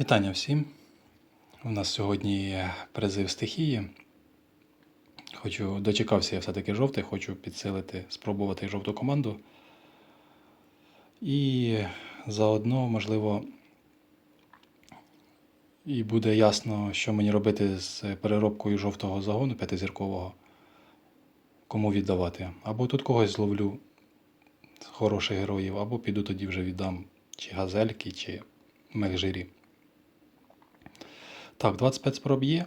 Вітання всім. У нас сьогодні призив стихії. Хочу, дочекався я все-таки жовтий, хочу підсилити, спробувати жовту команду. І заодно, можливо, і буде ясно, що мені робити з переробкою жовтого загону п'ятизіркового, кому віддавати. Або тут когось зловлю хороших героїв, або піду тоді вже віддам чи газельки, чи мехжирі. Так, 25 спроб є.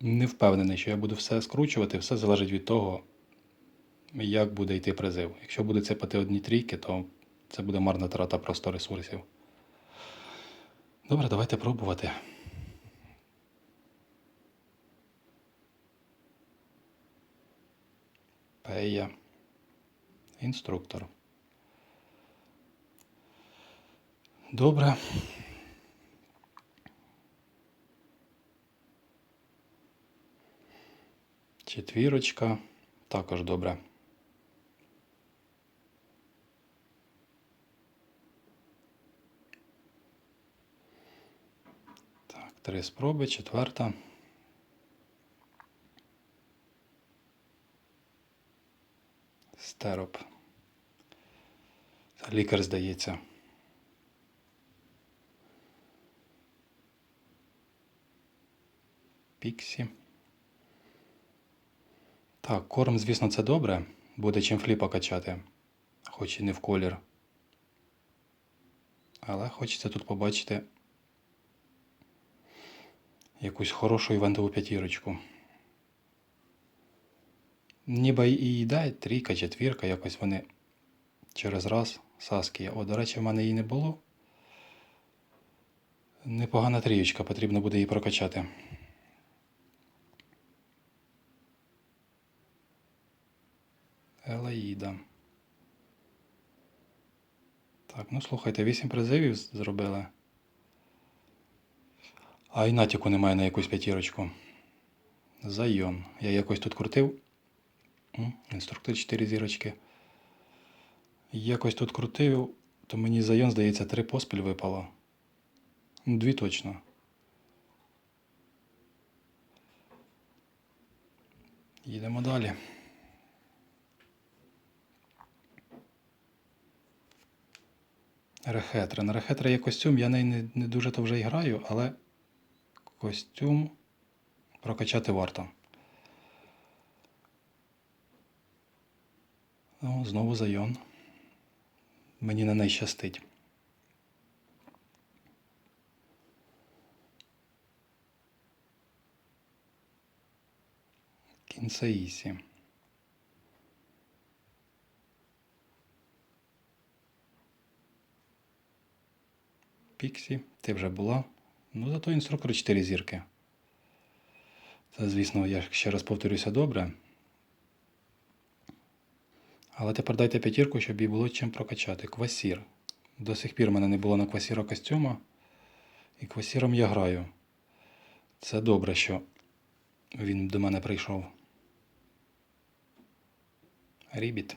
Не впевнений, що я буду все скручувати, все залежить від того, як буде йти призив. Якщо буде цепати одні трійки, то це буде марна трата просто ресурсів. Добре, давайте пробувати. Пея. Інструктор. Добре. Четвірочка. Також добре. Так, три спроби, четверта. Стероп. Лікар здається. Піксі. Так, корм, звісно, це добре. Буде чим фліпа качати, хоч і не в колір. Але хочеться тут побачити якусь хорошу івентову п'ятірочку. Ніби і їде, трійка, четвірка, якось вони через раз Саскія. О, до речі, в мене її не було. Непогана трієчка, потрібно буде її прокачати. Елаїда. Так, ну слухайте, 8 призивів зробили. А й натяку немає на якусь п'ятірочку. Зайон. Я якось тут крутив. Інструктор 4 зірочки. Якось тут крутив, то мені зайон, здається, три поспіль випало. Ну, Дві точно. Їдемо далі. Рехетра. На рехетра є костюм, я не, не дуже то вже й граю, але костюм прокачати варто. О, знову зайон. Мені на неї щастить. Кінцеїсі. Піксі, ти вже була. Ну, зато інструктор 4 зірки. Це, звісно, я ще раз повторюся добре. Але тепер дайте п'ятірку, щоб їй було чим прокачати. Квасір. До сих пір в мене не було на квасіра костюма. І квасіром я граю. Це добре, що він до мене прийшов. Рібіт.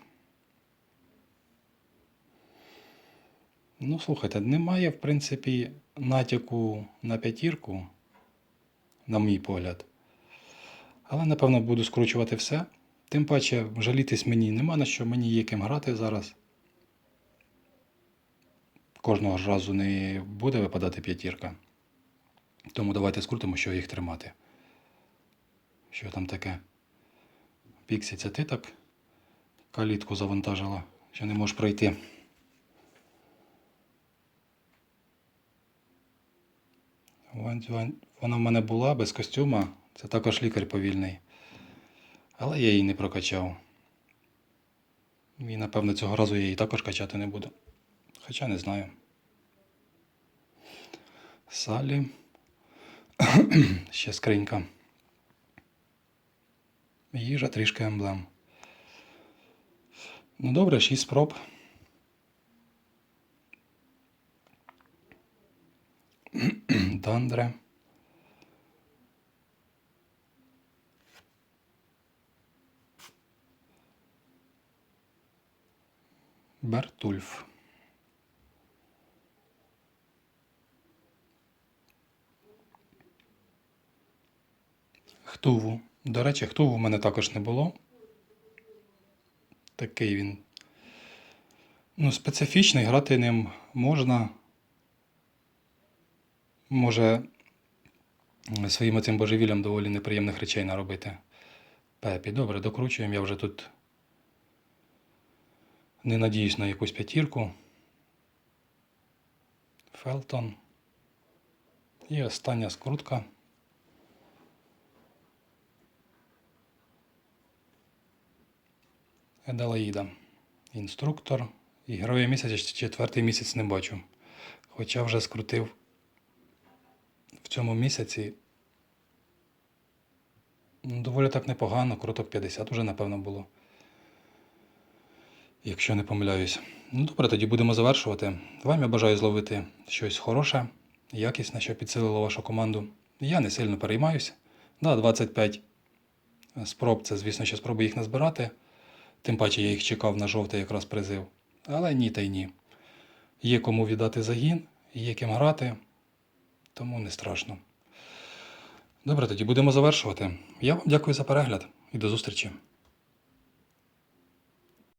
Ну, слухайте, немає, в принципі, натяку на п'ятірку, на мій погляд. Але, напевно, буду скручувати все. Тим паче, жалітись мені нема на що, мені є ким грати зараз. Кожного ж разу не буде випадати п'ятірка. Тому давайте скрутимо, що їх тримати. Що там таке? Піксі, це ти так калітку завантажила, що не можеш пройти. Вона в мене була без костюма. Це також лікар повільний. Але я її не прокачав. І, напевно, цього разу я її також качати не буду. Хоча не знаю. Салі. Ще скринька. Їжа трішки емблем. Ну добре, 6 спроб. Дандре. Бертульф. Хтуву. До речі, хтуву в мене також не було. Такий він. Ну, специфічний, грати ним можна. Може своїм цим божевіллям доволі неприємних речей наробити. Пепі, добре, докручуємо. Я вже тут не надіюсь на якусь п'ятірку. Фелтон. І остання скрутка. Еделаїда. Інструктор. І героя місяця четвертий місяць не бачу. Хоча вже скрутив в цьому місяці. ну, Доволі так непогано, круток 50 вже, напевно, було. Якщо не помиляюсь. Ну добре, тоді будемо завершувати. Вам я бажаю зловити щось хороше, якісне, що підсилило вашу команду. Я не сильно переймаюся. Да, 25 спроб це, звісно, що спроби їх назбирати. Тим паче я їх чекав на жовтий якраз призив. Але ні та й ні. Є кому віддати загін, є ким грати, тому не страшно. Добре, тоді будемо завершувати. Я вам дякую за перегляд і до зустрічі.